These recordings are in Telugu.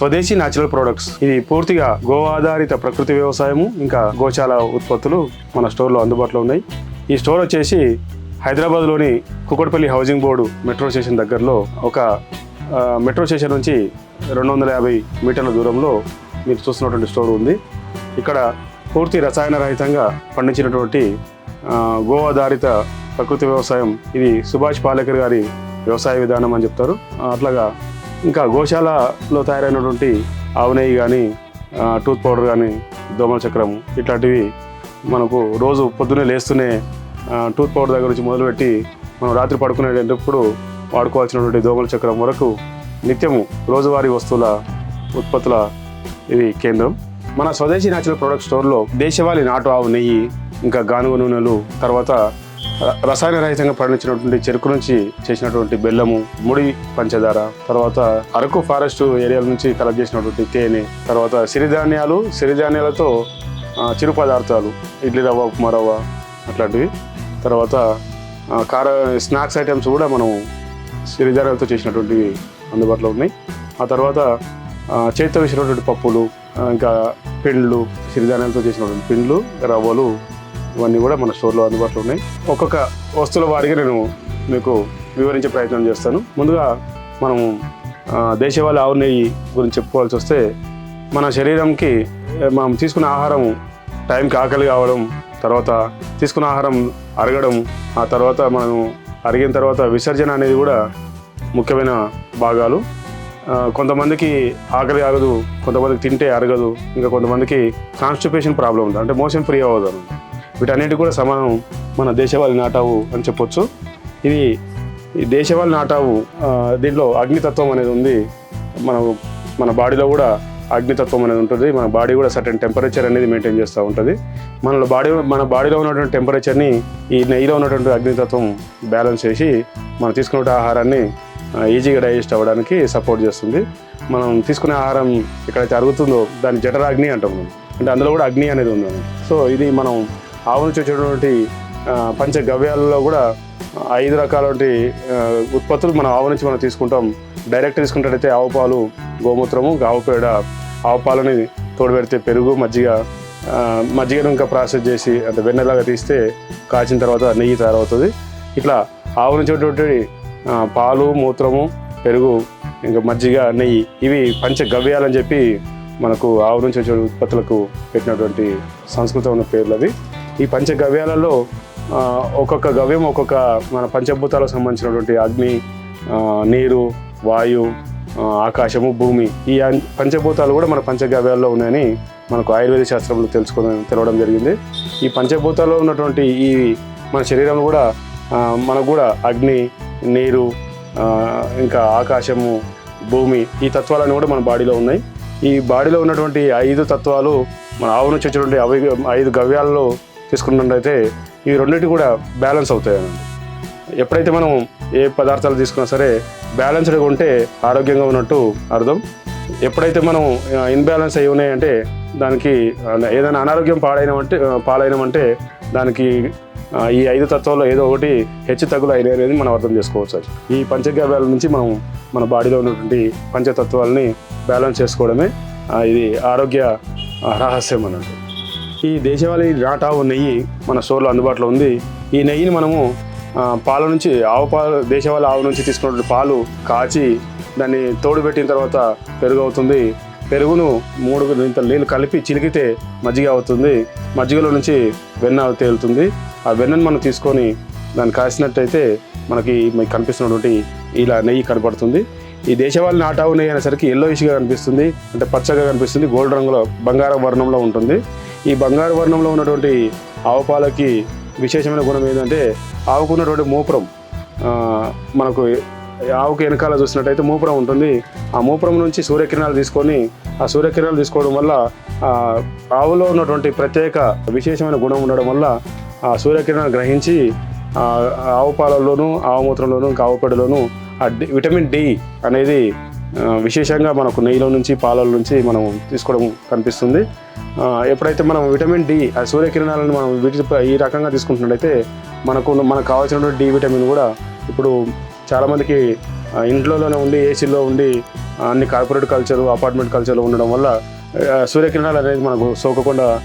స్వదేశీ న్యాచురల్ ప్రొడక్ట్స్ ఇది పూర్తిగా గో ఆధారిత ప్రకృతి వ్యవసాయము ఇంకా గోశాల ఉత్పత్తులు మన స్టోర్లో అందుబాటులో ఉన్నాయి. ఈ స్టోర్ వచ్చేసి హైదరాబాద్లోని Kukatpally housing board metro station దగ్గరలో ఒక మెట్రో స్టేషన్ నుంచి రెండు వందల యాభై మీటర్ల దూరంలో మీరు చూస్తున్నటువంటి స్టోర్ ఉంది. ఇక్కడ పూర్తి రసాయన రహితంగా పండించినటువంటి గో ఆధారిత ప్రకృతి వ్యవసాయం. ఇది సుభాష్ పాలేకర్ గారి వ్యవసాయ విధానం అని చెప్తారు. అట్లాగా ఇంకా గోశాలలో తయారైనటువంటి ఆవు నెయ్యి కానీ టూత్ పౌడర్ కానీ దోమల చక్రం ఇట్లాంటివి మనకు రోజు పొద్దున్నే లేస్తూనే టూత్ పౌడర్ దగ్గర నుంచి మొదలుపెట్టి మనం రాత్రి పడుకునేటప్పుడు వాడుకోవాల్సినటువంటి దోమల చక్రం వరకు నిత్యము రోజువారీ వస్తువుల ఉత్పత్తుల ఇది కేంద్రం. మన స్వదేశీ న్యాచురల్ ప్రొడక్ట్ స్టోర్లో దేశవాళీ నాటు ఆవు నెయ్యి ఇంకా గానుగ నూనెలు తర్వాత రసాయన రహితంగా పండించినటువంటి చెరుకు నుంచి చేసినటువంటి బెల్లము ముడి పంచదార తర్వాత అరకు ఫారెస్ట్ ఏరియాల నుంచి కలెక్ట్ చేసినటువంటి తేనె తర్వాత సిరిధాన్యాలు సిరిధాన్యాలతో చిరు పదార్థాలు ఇడ్లీ రవ్వ ఉప్మా రవ్వ అట్లాంటివి. తర్వాత కార స్నాక్స్ ఐటమ్స్ కూడా మనం సిరిధాన్యాలతో చేసినటువంటివి అందుబాటులో ఉన్నాయి. ఆ తర్వాత ఆ, చేతితో వేసినటువంటి పప్పులు ఇంకా పిండ్లు సిరిధాన్యాలతో చేసినటువంటి పిండ్లు రవ్వలు ఇవన్నీ కూడా మన స్టోర్లో అందుబాటులో ఉన్నాయి. ఒక్కొక్క వస్తువుల వారికి నేను మీకు వివరించే ప్రయత్నం చేస్తాను. ముందుగా మనము ఆ, ఆవు నెయ్యి గురించి చెప్పుకోవాల్సి వస్తే మన శరీరంకి మనం తీసుకున్న ఆహారం టైంకి ఆకలి కావడం తర్వాత తీసుకున్న ఆహారం అరగడం ఆ తర్వాత మనం అరిగిన తర్వాత విసర్జన అనేది కూడా ముఖ్యమైన భాగాలు. కొంతమందికి ఆకలి ఆగదు కొంతమందికి తింటే అరగదు ఇంకా కొంతమందికి కాన్స్టిపేషన్ ప్రాబ్లం ఉంది అంటే మోషన్ ఫ్రీ అవ్వదు అనమాట. వీటన్నిటి కూడా సమానం మన దేశవాళి నాటావు అని చెప్పొచ్చు. ఇది ఈ దేశవాళి నాటావు దీంట్లో అగ్నితత్వం అనేది ఉంది. మన మన బాడీలో కూడా అగ్నితత్వం అనేది ఉంటుంది. మన బాడీ కూడా సర్టెన్ టెంపరేచర్ అనేది మెయింటైన్ చేస్తూ ఉంటుంది. మన బాడీ మన బాడీలో ఉన్నటువంటి టెంపరేచర్ని ఈ నెయ్యిలో ఉన్నటువంటి అగ్నితత్వం బ్యాలెన్స్ చేసి మనం తీసుకునే ఆహారాన్ని ఈజీగా డైజెస్ట్ అవ్వడానికి సపోర్ట్ చేస్తుంది. మనం తీసుకునే ఆహారం ఎక్కడైతే అరుగుతుందో దాన్ని జఠరాగ్ని అంటాం అంటే అందులో కూడా అగ్ని అనేది ఉంది సో ఇది మనం ఆవు నుంచి వచ్చేటువంటి పంచగవ్యాలలో కూడా ఐదు రకాలటువంటి ఉత్పత్తులు మనం ఆవు నుంచి మనం తీసుకుంటాం. డైరెక్ట్ తీసుకుంటాడైతే ఆవు పాలు గోమూత్రము ఆవు పేడ ఆవు పాలని తోడుపెడితే పెరుగు మజ్జిగ మజ్జిగను ఇంకా ప్రాసెస్ చేసి అంటే వెన్నెలాగా తీస్తే కాచిన తర్వాత నెయ్యి తయారవుతుంది. ఇట్లా ఆవు నుంచి పాలు మూత్రము పెరుగు ఇంకా మజ్జిగ నెయ్యి ఇవి పంచగవ్యాలని చెప్పి మనకు ఆవు నుంచి వచ్చే ఉత్పత్తులకు పెట్టినటువంటి సంస్కృతం ఉన్న పేర్లు అవి. ఈ పంచగవ్యాలలో ఒక్కొక్క గవ్యం ఒక్కొక్క మన పంచభూతాలకు సంబంధించినటువంటి అగ్ని నీరు వాయు ఆకాశము భూమి ఈ పంచభూతాలు కూడా మన పంచగవ్యాల్లో ఉన్నాయని మనకు ఆయుర్వేద శాస్త్రంలో తెలుసుకుని తెలవడం జరిగింది. ఈ పంచభూతాల్లో ఉన్నటువంటి ఈ మన శరీరంలో కూడా మనకు కూడా అగ్ని నీరు ఇంకా ఆకాశము భూమి ఈ తత్వాలన్నీ కూడా మన బాడీలో ఉన్నాయి. ఈ బాడీలో ఉన్నటువంటి ఐదు తత్వాలు మన ఆవు నుంచి వచ్చేటువంటి అవి ఐదు గవ్యాలలో తీసుకున్నట్టయితే ఈ రెండింటి కూడా బ్యాలెన్స్ అవుతాయి ఎప్పుడైతే మనం ఏ పదార్థాలు తీసుకున్నా సరే బ్యాలెన్స్డ్గా ఉంటే ఆరోగ్యంగా ఉన్నట్టు అర్థం. ఎప్పుడైతే మనం ఇన్బ్యాలెన్స్ అయి ఉన్నాయంటే దానికి ఏదైనా అనారోగ్యం పాడైనమంటే పాలైనమంటే దానికి ఈ ఐదు తత్వాల్లో ఏదో ఒకటి హెచ్చు తగ్గులు అయినాయి అనేది మనం అర్థం చేసుకోవచ్చు సార్. ఈ పంచగవ్యాల నుంచి మనం మన బాడీలో ఉన్నటువంటి పంచతత్వాలని బ్యాలెన్స్ చేసుకోవడమే ఇది ఆరోగ్య రహస్యం అన్నట్టు. ఈ దేశవాళీ నాటావు నెయ్యి మన స్టోర్లో అందుబాటులో ఉంది. ఈ నెయ్యిని మనము పాల నుంచి ఆవు పాలు దేశవాళీ ఆవు నుంచి తీసుకున్నటువంటి పాలు కాచి దాన్ని తోడు పెట్టిన తర్వాత పెరుగు అవుతుంది పెరుగును మూడు ఇంత నీళ్ళు కలిపి చిలికితే మజ్జిగ అవుతుంది. మజ్జిగలో నుంచి వెన్న తేలుతుంది. ఆ వెన్నను మనం తీసుకొని దాన్ని కాసినట్టయితే మనకి కనిపిస్తున్నటువంటి ఇలా నెయ్యి కనపడుతుంది. ఈ దేశవాళీ నాటావు నెయ్యి అనేసరికి ఎల్లోయిష్గా కనిపిస్తుంది. అంటే పచ్చగా కనిపిస్తుంది. గోల్డ్ రంగులో బంగారం వర్ణంలో ఉంటుంది. ఈ బంగారు వర్ణంలో ఉన్నటువంటి ఆవుపాలకి విశేషమైన గుణం ఏంటంటే ఆవుకు ఉన్నటువంటి మూపురం మనకు ఆవుకి వెనకాల చూసినట్టయితే మూపురం ఉంటుంది. ఆ మూపురం నుంచి సూర్యకిరణాలు తీసుకొని ఆ సూర్యకిరణాలు తీసుకోవడం వల్ల ఆవులో ఉన్నటువంటి ప్రత్యేక విశేషమైన గుణం ఉండడం వల్ల ఆ సూర్యకిరణాలు గ్రహించి ఆవు పాలల్లోనూ ఆవు మూత్రంలోనూ ఇంకా ఆవు పేడలోనూ ఆ డి విటమిన్ డి అనేది విశేషంగా మనకు నెయ్యిలో నుంచి పాలల నుంచి మనం తీసుకోవడం కనిపిస్తుంది. ఎప్పుడైతే మనం విటమిన్ డి ఆ సూర్యకిరణాలను మనం వీటి ఈ రకంగా తీసుకుంటున్నట్టయితే మనకు మనకు కావాల్సినటువంటి డి విటమిన్ కూడా ఇప్పుడు చాలామందికి ఇంట్లోనే ఉండి ఏసీలో ఉండి అన్ని కార్పొరేట్ కల్చర్ అపార్ట్మెంట్ కల్చర్లో ఉండడం వల్ల సూర్యకిరణాలు అనేది మనకు సోకకుండా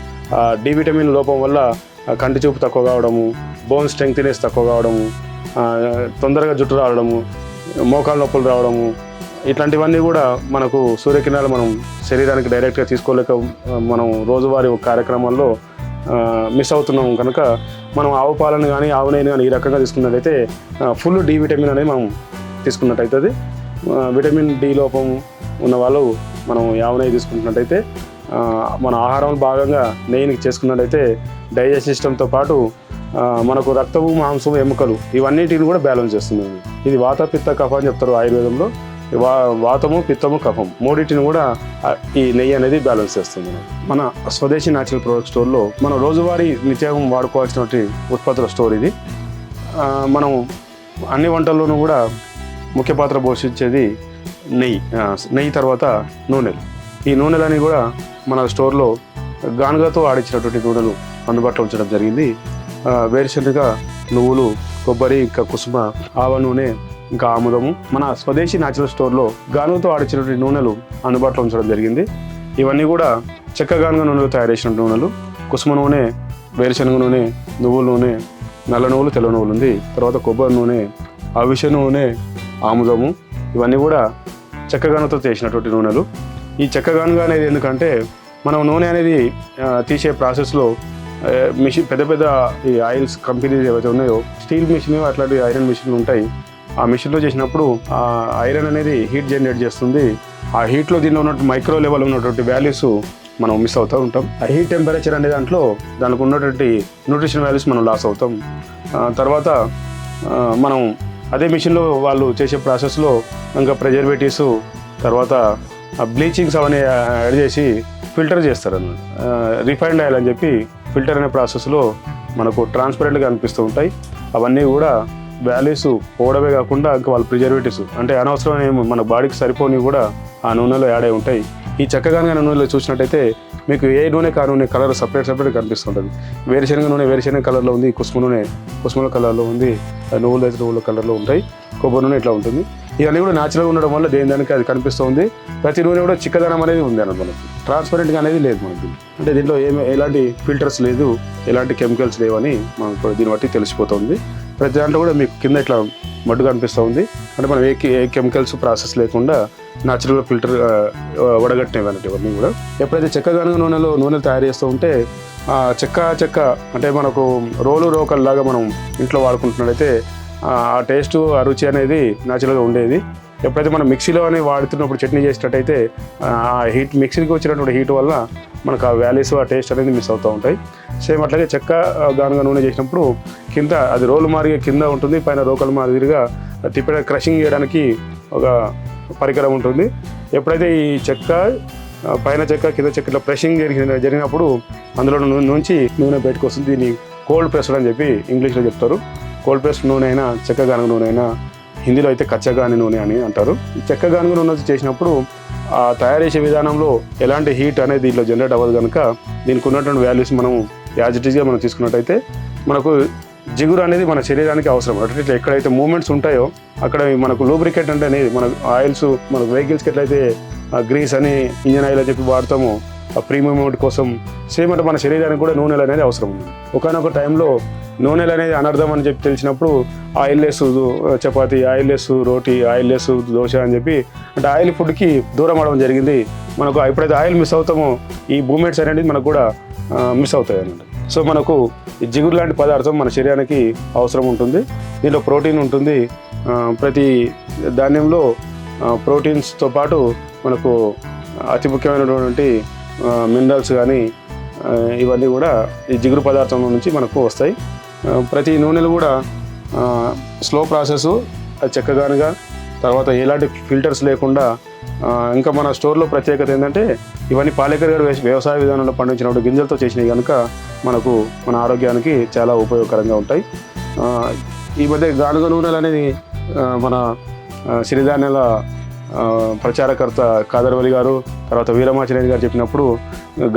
డి విటమిన్ లోపం వల్ల కంటి చూపు తక్కువ కావడము బోన్ స్ట్రెంగ్త్నెస్ తక్కువ కావడము తొందరగా జుట్టు రావడము మోకాలు నొప్పులు రావడము ఇట్లాంటివన్నీ కూడా మనకు సూర్యకిరణాలు మనం శరీరానికి డైరెక్ట్గా తీసుకోలేక మనం రోజువారీ కార్యక్రమాల్లో మిస్ అవుతున్నాం కనుక మనం ఆవు పాలను కానీ ఆవు నెయ్యిని కానీ ఈ రకంగా తీసుకున్నట్టయితే ఫుల్ డి విటమిన్ అనేది మనం తీసుకున్నట్టయితుంది. విటమిన్ డి లోపం ఉన్న వాళ్ళు మనం ఆవు నెయ్యి తీసుకుంటున్నట్టయితే మన ఆహారం భాగంగా నెయ్యిని చేసుకున్నట్టయితే డైజెస్ట్ సిస్టంతో పాటు మనకు రక్తము మాంసము ఎముకలు ఇవన్నిటిని కూడా బ్యాలెన్స్ చేస్తుంది. ఇది వాతపిత్త కఫ అని చెప్తారు ఆయుర్వేదంలో. వా వాతము పిత్తము కఫం మూడింటిని కూడా ఈ నెయ్యి అనేది బ్యాలెన్స్ చేస్తుంది. మన స్వదేశీ న్యాచురల్ ప్రొడక్ట్ స్టోర్లో మనం రోజువారీ నిత్యం వాడుకోవాల్సినటువంటి ఉత్పత్తుల స్టోర్ ఇది. మనం అన్ని వంటల్లోనూ కూడా ముఖ్య పాత్ర పోషించేది నెయ్యి. నెయ్యి తర్వాత నూనెలు ఈ నూనెలని కూడా మన స్టోర్లో గానుగతో ఆడించినటువంటి నూనెలు అందుబాటులో ఉంచడం జరిగింది. వేరుశనగ నువ్వులు కొబ్బరి ఇంకా కుసుమ ఆవ నూనె ఇంకా ఆముదము. మన స్వదేశీ న్యాచురల్ స్టోర్లో గానుగతో ఆడించినటువంటి నూనెలు అందుబాటులో ఉంచడం జరిగింది. ఇవన్నీ కూడా చెక్క గానుగ నూనెలు తయారు చేసిన నూనెలు. కుసుమ నూనె వేరుశనగ నూనె నువ్వుల నూనె నల్ల నువ్వులు తెల్ల నువ్వులు ఉంది. తర్వాత కొబ్బరి నూనె అవిష నూనె ఆముదము. ఇవన్నీ కూడా చెక్కగానుతో చేసినటువంటి నూనెలు. ఈ చెక్కగానుగ అనేది ఎందుకంటే మనం నూనె అనేది తీసే ప్రాసెస్లో మిషన్ పెద్ద పెద్ద ఈ ఆయిల్స్ కంపెనీలు ఏవైతే ఉన్నాయో స్టీల్ మిషన్ అట్లాంటి ఐరన్ మిషన్లు ఉంటాయి. ఆ మిషన్లో చేసినప్పుడు ఆ ఐరన్ అనేది హీట్ జనరేట్ చేస్తుంది. ఆ హీట్లో దీనిలో ఉన్నటువంటి మైక్రో లెవెల్ ఉన్నటువంటి వాల్యూస్ మనం మిస్ అవుతూ ఉంటాం. ఆ హీట్ టెంపరేచర్ అనే దాంట్లో దానికి ఉన్నటువంటి న్యూట్రిషన్ వాల్యూస్ మనం లాస్ అవుతాం. తర్వాత మనం అదే మిషన్లో వాళ్ళు చేసే ప్రాసెస్లో ఇంకా ప్రెజర్వేటివ్స్ తర్వాత బ్లీచింగ్స్ అవన్నీ యాడ్ చేసి ఫిల్టర్ చేస్తారు అన్నమాట. రిఫైన్డ్ ఆయిల్ అని చెప్పి ఫిల్టర్ అనే ప్రాసెస్లో మనకు ట్రాన్స్పరెంట్గా అనిపిస్తూ ఉంటాయి. అవన్నీ కూడా వాల్యూస్ పోవడమే కాకుండా ఇంకా వాళ్ళ ప్రిజర్వేటివ్స్ అంటే అనవసరమైన మన బాడీకి సరిపోని కూడా ఆ నూనెలో యాడ్ అయి ఉంటాయి. ఈ చక్కగానే నూనెలో చూసినట్టయితే మీకు ఏ నూనె కా నూనె కలర్ సపరేట్ సపరేట్ కనిపిస్తుంటుంది వేరుశనగ నూనె వేరుశనగ కలర్లో ఉంది కుసుమ నూనె కుసుమ కలర్లో ఉంది నువ్వులు అయితే నువ్వుల కలర్లో ఉంటాయి కొబ్బరి నూనె ఇట్లా ఉంటుంది. ఇవన్నీ కూడా న్యాచురల్గా ఉండడం వల్ల దేని దానికి అది కనిపిస్తుంది ప్రతి నూనె కూడా చిక్కదనం అనేది ఉంది అన్నమాట మనకి. ట్రాన్స్పరెంట్గా అనేది లేదు మనకి. అంటే దీంట్లో ఏమి ఎలాంటి ఫిల్టర్స్ లేదు ఎలాంటి కెమికల్స్ లేవని మనకు దీన్ని బట్టి తెలిసిపోతుంది. ప్రతి దాంట్లో కూడా మీకు కింద ఇట్లా మడ్డు కనిపిస్తూ ఉంది. అంటే మనం ఏ ఏ కెమికల్స్ ప్రాసెస్ లేకుండా న్యాచురల్గా ఫిల్టర్ వడగట్టినవి అన్నట్టు ఇవన్నీ కూడా. ఎప్పుడైతే చెక్క గనుగ నూనెలో నూనెలు తయారు చేస్తూ ఉంటే ఆ చెక్క చెక్క అంటే మనకు రోలు రోకల్లాగా మనం ఇంట్లో వాడుకుంటున్నట్టయితే ఆ ఆ టేస్ట్ ఆ రుచి అనేది న్యాచురల్గా ఉండేది. ఎప్పుడైతే మనం మిక్సీలో అని వాడుతున్నప్పుడు చట్నీ చేసినట్టయితే ఆ హీట్ మిక్సీకి వచ్చినటువంటి హీట్ వల్ల మనకు ఆ వ్యాలీస్ ఆ టేస్ట్ అనేది మిస్ అవుతూ ఉంటాయి. సేమ్ అట్లాగే చెక్క గానుగా నూనె చేసినప్పుడు కింద అది రోలు మారిగా కింద ఉంటుంది పైన రోకలు మాదిరిగా తిప్పడ క్రషింగ్ చేయడానికి ఒక పరికరం ఉంటుంది. ఎప్పుడైతే ఈ చెక్క పైన చెక్క కింద చెక్క ఇట్లా ప్రెషింగ్ జరిగిన జరిగినప్పుడు అందులో నూనె నుంచి నూనె బయటకు వస్తుంది. దీన్ని కోల్డ్ ప్రెస్డ్ అని చెప్పి ఇంగ్లీష్లో చెప్తారు. కోల్డ్ ప్రెస్డ్ నూనె అయినా చెక్క గానుగ నూనె అయినా హిందీలో అయితే కచ్చగాని నూనె అని అంటారు. ఈ చెక్క నూనె చేసినప్పుడు ఆ తయారు చేసే విధానంలో ఎలాంటి హీట్ అనేది దీంట్లో జనరేట్ అవ్వదు కనుక దీనికి ఉన్నటువంటి వాల్యూస్ మనం యాజ్ ఇట్ ఈస్గా మనం తీసుకున్నట్టయితే మనకు జిగురు అనేది మన శరీరానికి అవసరం. అంటే ఎక్కడైతే మూమెంట్స్ ఉంటాయో అక్కడ మనకు లూబ్రికేట్ అంటే అనేది మన ఆయిల్స్ మన వెహికల్స్కి ఎట్లయితే గ్రీస్ అని ఇంజన్ ఆయిల్ అని చెప్పి వాడతామో ప్రీమియం మూమెంట్ కోసం సేమ్ అంటే మన శరీరానికి కూడా నూనెలు అనేది అవసరం ఉంది. ఒకనొక టైంలో నూనెలు అనేది అనర్థం అని చెప్పి తెలిసినప్పుడు oil less chapati oil less roti oil less dosa అని చెప్పి అంటే ఆయిల్ ఫుడ్కి దూరం అవడం జరిగింది. మనకు ఎప్పుడైతే ఆయిల్ మిస్ అవుతామో ఈ మూమెంట్స్ అనేది మనకు కూడా మిస్ అవుతాయి అన్నమాట. సో మనకు ఈ జిగురు లాంటి పదార్థం మన శరీరానికి అవసరం ఉంటుంది. దీంట్లో ప్రోటీన్ ఉంటుంది. ప్రతి ధాన్యంలో ప్రోటీన్స్తో పాటు మనకు అతి ముఖ్యమైనటువంటి మినరల్స్ కానీ ఇవన్నీ కూడా ఈ జిగురు పదార్థం నుంచి మనకు వస్తాయి. ప్రతి నూనెలు కూడా స్లో ప్రాసెస్ చెక్కగానుగా తర్వాత ఎలాంటి ఫిల్టర్స్ లేకుండా ఇంకా మన స్టోర్లో ప్రత్యేకత ఏంటంటే ఇవన్నీ పాలేకర్ గారు వ్యవసాయ విధానంలో పండించినప్పుడు గింజలతో చేసినవి కనుక మనకు మన ఆరోగ్యానికి చాలా ఉపయోగకరంగా ఉంటాయి. ఈ మధ్య గానుగ నూనెలు అనేది మన సిరిధాన్యాల ప్రచారకర్త కాదర్వలి గారు తర్వాత వీరమాచరేణి గారు చెప్పినప్పుడు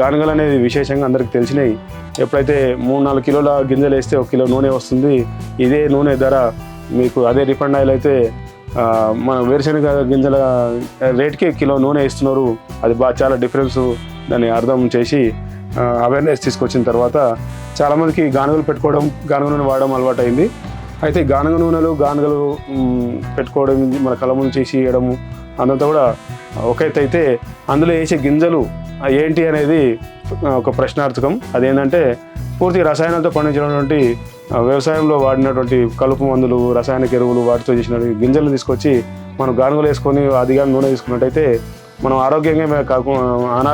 గానుగలు అనేది విశేషంగా అందరికీ తెలిసినాయి. ఎప్పుడైతే మూడు నాలుగు కిలోల గింజలు వేస్తే ఒక కిలో నూనె వస్తుంది ఇదే నూనె ధర మీకు అదే రిఫండ్ ఆయిల్ అయితే మన వేరుశనగ గింజల రేట్కి కిలో నూనె ఇస్తున్నారు అది బాగా చాలా డిఫరెన్స్ దాన్ని అర్థం చేసి అవేర్నెస్ తీసుకొచ్చిన తర్వాత చాలామందికి గానుగలు పెట్టుకోవడం గానుగ నూనె వాడడం అలవాటు అయింది అయితే గానగ గానుగ నూనెలు గానుగలు పెట్టుకోవడం మన కళ్ళ చేసి వేయడము అదంతా కూడా ఒక అయితే అందులో వేసే గింజలు ఏంటి అనేది ఒక ప్రశ్నార్థకం. అదేంటంటే పూర్తి రసాయనాలతో పండించినటువంటి వ్యవసాయంలో వాడినటువంటి కలుపు మందులు రసాయనిక ఎరువులు వాటితో చేసినటువంటి గింజలు తీసుకొచ్చి మనం గానుగలు వేసుకొని అదిగా నూనె తీసుకున్నట్టయితే మనం ఆరోగ్యంగా కాకుండా అనా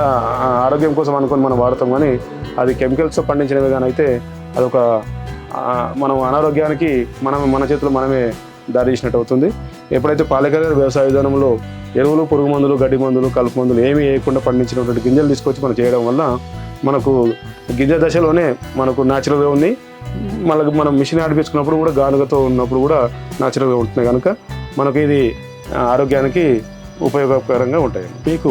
ఆరోగ్యం కోసం అనుకొని మనం వాడతాం. కానీ అది కెమికల్స్తో పండించినవి కానీ అయితే అదొక మనం అనారోగ్యానికి మనం మన చేతిలో మనమే దారి తీసినట్టు అవుతుంది. ఎప్పుడైతే పాలకర వ్యవసాయ విధానంలో ఎరువులు పురుగు మందులు గడ్డి మందులు కలుపు మందులు ఏమీ వేయకుండా పండించినటువంటి గింజలు తీసుకొచ్చి మనం చేయడం వల్ల మనకు గింజ దశలోనే మనకు న్యాచురల్గా ఉంది. మళ్ళీ మనం మిషన్ ఆడిపించుకున్నప్పుడు కూడా గానుగతో ఉన్నప్పుడు కూడా న్యాచురల్గా ఉంటుంది కనుక మనకు ఇది ఆరోగ్యానికి ఉపయోగకరంగా ఉంటాయి. మీకు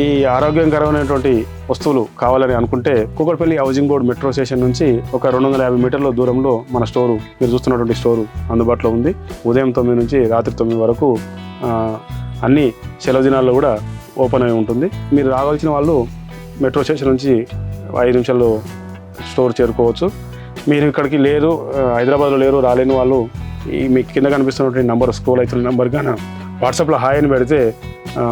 ఈ ఆరోగ్యకరమైనటువంటి వస్తువులు కావాలని అనుకుంటే Kukatpally housing board metro station నుంచి ఒక రెండు వందల యాభై మీటర్ల దూరంలో మన స్టోరు మీరు చూస్తున్నటువంటి స్టోరు అందుబాటులో ఉంది. ఉదయం తొమ్మిది నుంచి రాత్రి తొమ్మిది వరకు అన్ని సెలవు దినాల్లో కూడా ఓపెన్ అయి ఉంటుంది. మీరు రావాల్సిన వాళ్ళు మెట్రో స్టేషన్ నుంచి ఐదు నిమిషాల్లో స్టోర్ చేరుకోవచ్చు. మీరు ఇక్కడికి లేరు హైదరాబాద్లో లేరు రాలేని వాళ్ళు ఈ మీకు కింద కనిపిస్తున్నటువంటి నంబర్ స్క్రోల్ అవుతున్న నెంబర్ కానీ వాట్సాప్లో హాయ్ అని పెడితే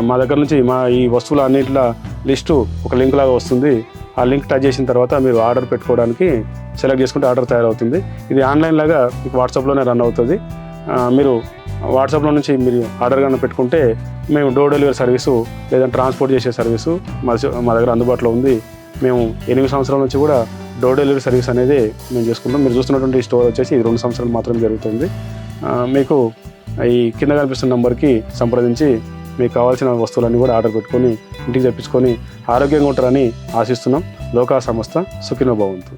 మా దగ్గర నుంచి మా ఈ వస్తువుల అన్నింటిలో లిస్టు ఒక లింక్ లాగా వస్తుంది. ఆ లింక్ టచ్ చేసిన తర్వాత మీరు ఆర్డర్ పెట్టుకోవడానికి సెలెక్ట్ చేసుకుంటే ఆర్డర్ తయారవుతుంది. ఇది ఆన్లైన్ లాగా మీకు వాట్సాప్లోనే రన్ అవుతుంది. మీరు వాట్సాప్లో నుంచి మీరు ఆర్డర్ కానీ పెట్టుకుంటే మేము డోర్ డెలివరీ సర్వీసు లేదా ట్రాన్స్పోర్ట్ చేసే సర్వీసు మా మా దగ్గర అందుబాటులో ఉంది. మేము ఎనిమిది సంవత్సరాల నుంచి కూడా డోర్ డెలివరీ సర్వీస్ అనేది మేము చేసుకుంటాం. మీరు చూస్తున్నటువంటి స్టోర్ వచ్చేసి ఇది రెండు సంవత్సరాలు మాత్రమే జరుగుతుంది. మీకు ఈ కింద కనిపిస్తున్న నెంబర్కి సంప్రదించి మీకు కావాల్సిన వస్తువులన్నీ కూడా ఆర్డర్ పెట్టుకొని ఇంటికి తెప్పించుకొని ఆరోగ్యంగా ఉంటారని ఆశిస్తున్నాం. లోకా సంస్థ సుఖినో భవంతు.